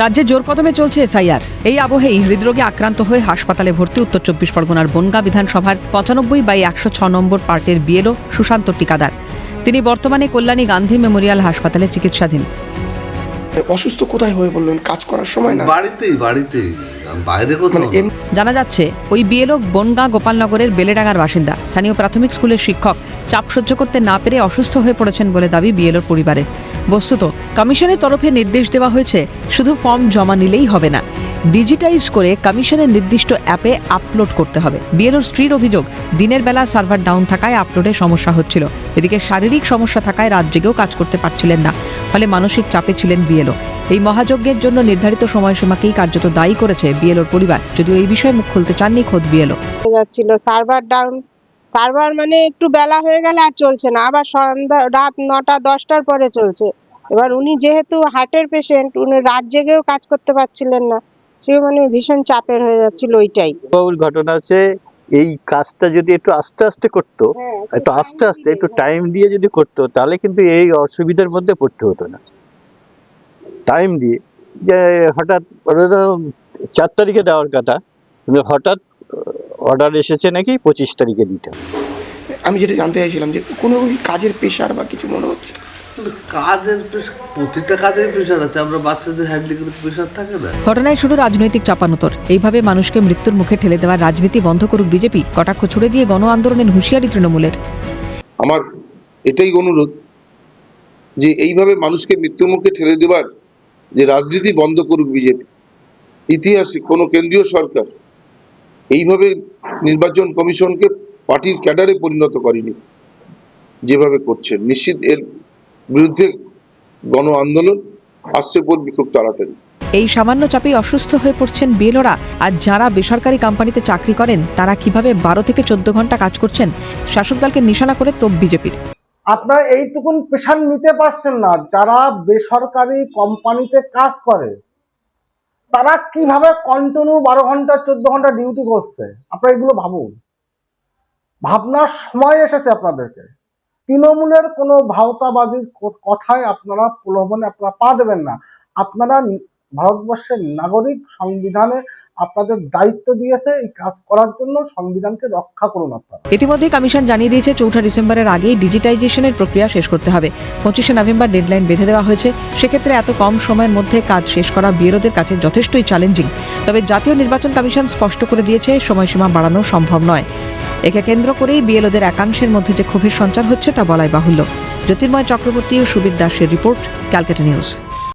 রাজ্যে জোর কদমে চলছে এসআইআর। এই আবহেই হৃদরোগে আক্রান্ত হয়ে হাসপাতালে ভর্তি উত্তর চব্বিশ পরগনার বনগা বিধানসভার পঁচানব্বই বাই একশো ছ নম্বর পার্টের বিএলও সুশান্ত টিকাদার তিনি বর্তমানে কল্যাণী গান্ধী মেমোরিয়াল হাসপাতালে চিকিৎসাধীন। অসুস্থ কোথায় হয়ে বললেন? কাজ করার সময় না? বাড়িতেই বাড়িতেই। বাইরে কোথাও মানে জানা যাচ্ছে ওই বিএলও বনগাঁ গোপালনগরের বেলেডাঙ্গার বাসিন্দা। স্থানীয় প্রাথমিক স্কুলের শিক্ষক। চাপ সহ্য করতে না পেরে অসুস্থ হয়ে পড়েছেন বলে দাবি বিএলওর পরিবারের বস্তুত, কমিশনের তরফে নির্দেশ দেওয়া হয়েছে, শুধু ফর্ম জমা নিলেই হবে না। ডিজিটাইজ করে কমিশনের নির্দিষ্ট অ্যাপে আপলোড করতে হবে। বিএলওর স্ত্রীর অভিযোগ, দিনের বেলা সার্ভার ডাউন থাকায় আপলোডে সমস্যা হচ্ছিল। এদিকে শারীরিক সমস্যা থাকায় রাত জেগেও কাজ করতে পারছিলেন না, ফলে মানসিক চাপে ছিলেন বিএলও। এই মহাযজ্ঞের জন্য নির্ধারিত সময়সীমাকেই কার্যত দায়ী করেছে বিএলওর পরিবার। যদিও এই বিষয়ে মুখ খুলতে চাননি খোদ বিএলও। যাচ্ছিল সার্ভার ডাউন সার্ভার মানে একটু বেলা হয়ে গেলে আর চলছে না। আবার সন্ধ্যা রাত নটা দশটার পরে চলছে। এবার উনি যেহেতু হার্টের পেশেন্ট উনি রাত জেগেও কাজ করতে পারছিলেন না। সে মানে ভীষণ চাপের হয়ে যাচ্ছিল ওইটাই। বাবুর ঘটনা হচ্ছে এই কাজটা যদি একটু আস্তে আস্তে করতো একটু আস্তে আস্তে একটু টাইম দিয়ে যদি করতো তাহলে কিন্তু এই অসুবিধার মধ্যে পড়তে হতো না। টাইম দিয়ে যে হঠাৎ চার তারিখে দেওয়ার কথা হঠাৎ অর্ডার এসেছে নাকি পঁচিশ তারিখে দিতে আমি যেটা জানতে চাইছিলাম যে কোনো কাজের পেশার বা কিছু মনে হচ্ছে? কাজের প্রতিটা কাজের প্রেশার আছে আমরা বাচ্চাদের হ্যান্ডিক্যাপের প্রেশার থাকে না। ঘটনায় শুধু রাজনৈতিক চাপানোতর। এইভাবে মানুষকে মৃত্যুর মুখে ঠেলে দেওয়ার রাজনীতি বন্ধ করুক বিজেপি কটাক্ষ ছুড়ে দিয়ে গণ আন্দোলনের হুঁশিয়ারি তৃণমূলের। আমার এটাই অনুরোধ যে এইভাবে মানুষকে মৃত্যুর মুখে ঠেলে দেওয়ার যে রাজনীতি বন্ধ করুক বিজেপি ইতিহাসে কোনো কেন্দ্রীয় সরকার এইভাবে নির্বাচন কমিশনকে পার্টির ক্যাডারে পরিণত করেনি যেভাবে করছেন। নিশ্চিত এর বিরুদ্ধে গণ আন্দোলন আসছে পড়বে খুব তাড়াতাড়ি। এই সামান্য চাপেই অসুস্থ হয়ে পড়ছেন বিএলওরা আর যারা বেসরকারি কোম্পানিতে চাকরি করেন তারা কীভাবে বারো থেকে চোদ্দ ঘণ্টা কাজ করছেন শাসক দলকে নিশানা করে তোপ বিজেপির। আপনারা এইটুকুন প্রেশার নিতে পারছেন না যারা বেসরকারি কোম্পানিতে কাজ করে তারা কীভাবে কন্টিনিউ বারো ঘণ্টা, চোদ্দ ঘণ্টা ডিউটি করছে? আপনারা এগুলো ভাবুন। ভাবনার সময় এসেছে আপনাদেরকে। তৃণমূলের কোনো ভাওতাবাদীর কথায় আপনারা প্রলোভনে আপনারা পা দেবেন না। আপনারা ভারতবর্ষের নাগরিক সংবিধানে আপনাদের দায়িত্ব দিয়েছে এই কাজ করার জন্য সংবিধানকে রক্ষা করুন আপনারা। ইতিমধ্যে কমিশন জানিয়ে দিয়েছে, চৌঠা ডিসেম্বরের আগেই ডিজিটাইজেশনের প্রক্রিয়া শেষ করতে হবে। পঁচিশে নভেম্বর ডেডলাইন বেঁধে দেওয়া হয়েছে। সেক্ষেত্রে এত কম সময়ের মধ্যে কাজ শেষ করা বিরোধীর কাছে যথেষ্টই চ্যালেঞ্জিং। তবে জাতীয় নির্বাচন কমিশন স্পষ্ট করে দিয়েছে, সময়সীমা বাড়ানো সম্ভব নয়। একে কেন্দ্র করেই বিএলওদের একাংশের মধ্যে যে ক্ষোভের সঞ্চার হচ্ছে তা বলাই বাহুল্য। জ্যোতির্ময় চক্রবর্তী ও সুবীর দাসের রিপোর্ট ক্যালকাটা নিউজ।